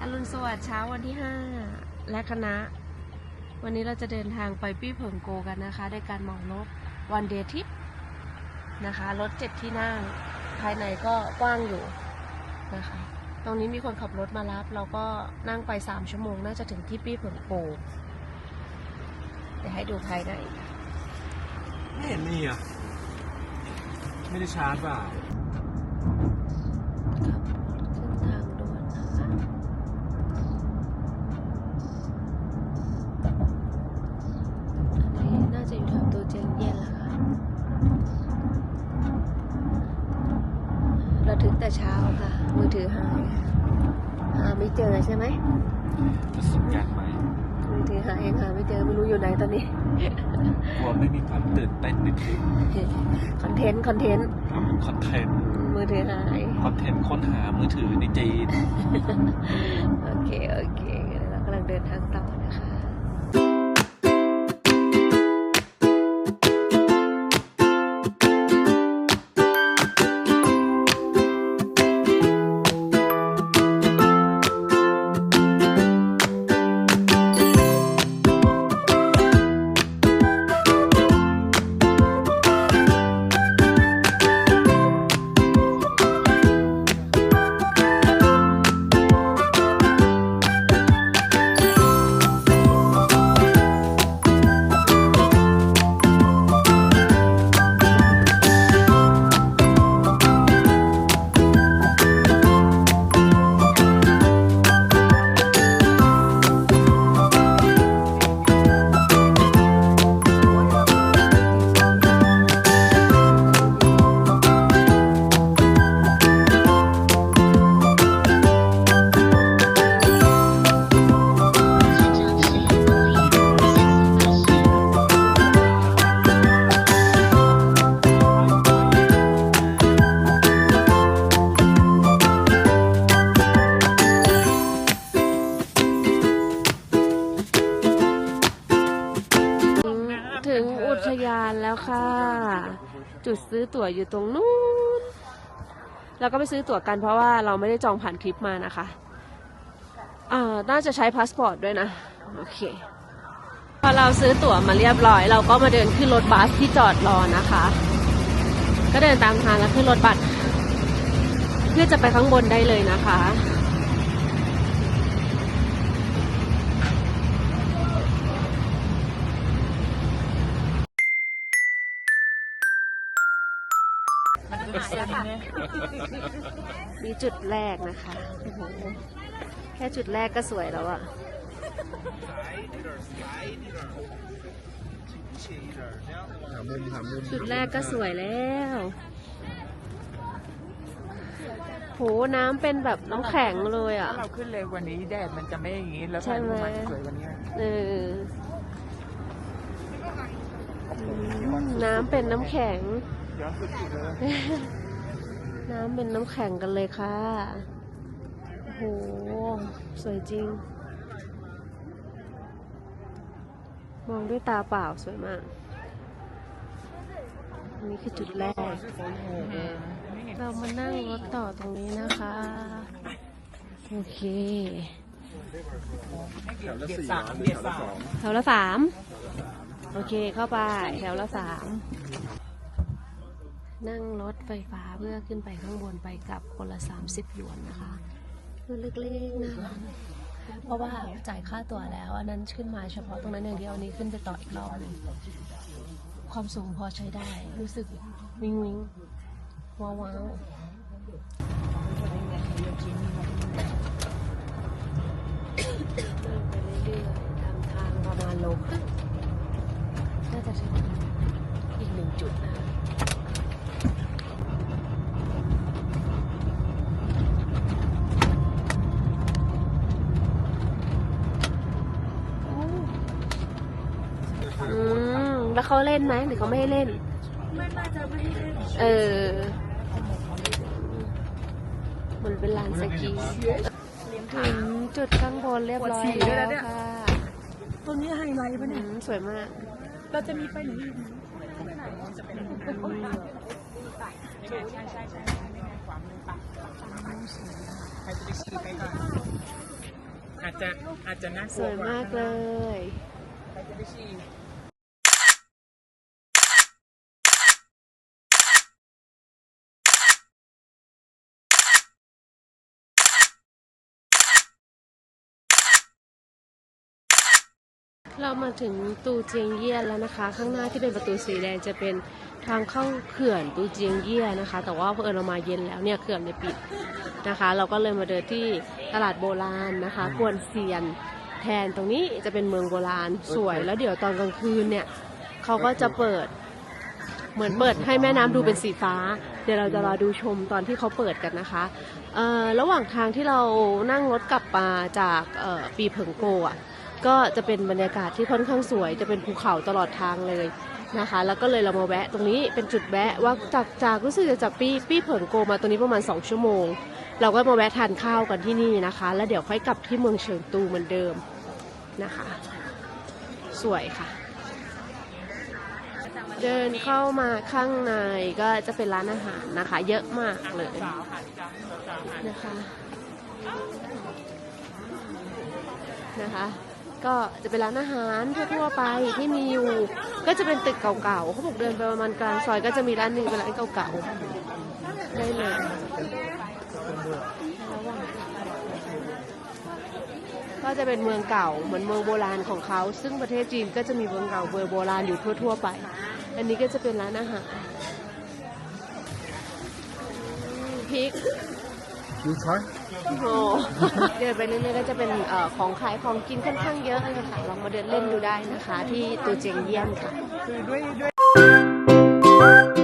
อรุณสวัสดิ์เช้าวันที่ 5 และคณะ วันนี้เราจะเดินทางไปปี้เผิงโกกันนะคะด้วยการเหมารถวันเดย์ทิปนะคะรถเจ็ดที่นั่ง ภายในก็กว้างอยู่นะคะ ตรงนี้มีคนขับรถมารับ เราก็นั่งไป 3 ชั่วโมง น่าจะถึงที่ปี้เผิงโกเดี๋ยวให้ดูภายในไม่เห็นมีอะ ไม่ได้ชาร์จเปล่า ราถึงแต่เช้าค่ะ มือถือหายหาไม่เจอใช่ไหมจะสัญญาณไหมมือถือหายยังหาไม่เจอไม่รู้อยู่ไหนตอนนี้กลัวไม่มีความตื่นเต้นนิดนึงคอนเทนต์คอนเทนต์ทำคอนเทนต์มือถือหายคอนเทนต์ค้นหามือถือในจีนโอเคโอเคงั้นเรากำลังเดินทางต่อนะคะ ถึงอุทยานแล้วค่ะ จุดซื้อตั๋วอยู่ตรงนู้นเราก็ไปซื้อตั๋วกันเพราะว่าเราไม่ได้จองผ่านทริปมานะคะอ่าน่าจะใช้พาสปอร์ตด้วยนะ โอเค พอเราซื้อตั๋วมาเรียบร้อย เราก็มาเดินขึ้นรถบัสที่จอดรอนะคะ ก็เดินตามทางแล้วขึ้นรถบัสเพื่อจะไปข้างบนได้เลยนะคะ มีจุดแรกนะคะโอ้โหแค่จุดแรกก็สวยแล้วอะหามุมหามุมจุดแรกก็สวยแล้ว โห น้ำเป็นแบบน้ำแข็งเลยอะถ้าเราขึ้นเร็วกว่านี้แดดมันจะไม่อย่างนี้ แล้วใช่ถ่ายไหมรูปมันจะสวยกว่านี้เอออืมน้ำเป็นน้ำแข็งย้อ นสุดๆเลยน้ำเป็นน้ำแข็งกันเลยค่ะโอ้โห สวยจริง มองด้วยตาเปล่าสวยมากอันนี้คือจุดแรก เรามานั่งรถต่อตรงนี้นะคะ โอเคเบียดสามเบียดสามแถวละสาม โอเคเข้าไป แถวละสาม นั่งรถไฟฟ้าเพื่อขึ้นไปข้างบนไปกลับคนละสามสิบหยวนนะคะคือเล็กๆนะเพราะว่าจ่ายค่าตั๋วแล้ว อันนั้นขึ้นมาเฉพาะตรงนั้นอย่างเดียวอันนี้ขึ้นไปต่ออีกรอบนึงความสูงพอใช้ได้ รู้สึกวิงวิงว้าวว้าวไปเรื่อยๆตามทางประมาณโลครึ่งน่าจะถึงอีกหนึ่งจุดนะคะ อืม แล้วเขาเล่นไหมหรือเขาไม่ให้เล่น ไม่น่าจะไม่ให้เล่นเออมันเป็นลานสกีถึงจุดข้างบนเรียบร้อยแล้วค่ะตัวนี้ไฮไลท์ปะอืเนี่ยมสวยมาก เราจะมีไปไหนอีกใครจะไปขี่ไปก่อนอาจจะอาจจะน่ากสลัววยกว่มากเลย ใครจะไปฉี่ เรามาถึงตูเจียงเยี่ยนแล้วนะคะ ข้างหน้าที่เป็นประตูสีแดงจะเป็นทางเข้าเขื่อนตูเจียงเยี่ยนะคะ แต่ว่าเพื่อเรามาเย็นแล้วเนี่ยเขื่อนเลยปิดนะคะ เราก็เลยมาเดินที่ตลาดโบราณนะคะกวนเซียนแทนตรงนี้จะเป็นเมืองโบราณสวยแล้วเดี๋ยวตอนกลางคืนเนี่ยเขาก็จะเปิดเหมือนเปิดให้แม่น้ำดูเป็นสีฟ้า เดี๋ยวเราจะรอดูชมตอนที่เขาเปิดกันนะคะระหว่างทางที่เรานั่งรถกลับมาจากปีเผิงโกอะ ก็จะเป็นบรรยากาศที่ค่อนข้างสวย จะเป็นภูเขาตลอดทางเลยนะคะ แล้วก็เลยเรามาแวะตรงนี้เป็นจุดแวะว่าจากจากรู้สึกจะจากปี้ปี้เผิงโกมาตรงนี้ประมาณ 2 ชั่วโมง เราก็มาแวะทานข้าวกันที่นี่นะคะ แล้วเดี๋ยวค่อยกลับที่เมืองเฉิงตูเหมือนเดิมนะคะ สวยค่ะ เดินเข้ามาข้างในก็จะเป็นร้านอาหารนะคะ เยอะมากเลยนะคะนะคะ ก็จะเป็นร้านอาหารทั่วๆไปที่มีอยู่ ก็จะเป็นตึกเก่าๆเขาบอกเดินไปประมาณกลางซอยก็จะมีร้านหนึ่งเป็นร้านเก่าๆได้เลยก็จะเป็นเมืองเก่าเหมือนเมืองโบราณของเขา ซึ่งประเทศจีนก็จะมีเมืองเก่าเมืองโบราณอยู่ทั่ว ๆ ไป อันนี้ก็จะเป็นร้านอาหารพริก ยูทอยโอ้โห เดินไปเรื่อยๆก็จะเป็นเอ่อของขายของกินค่อนข้างเยอะเลยค่ะ ลองมาเดินเล่นดูได้นะคะ ที่ตูเจียงเยี่ยนค่ะ คือด้วยด้วย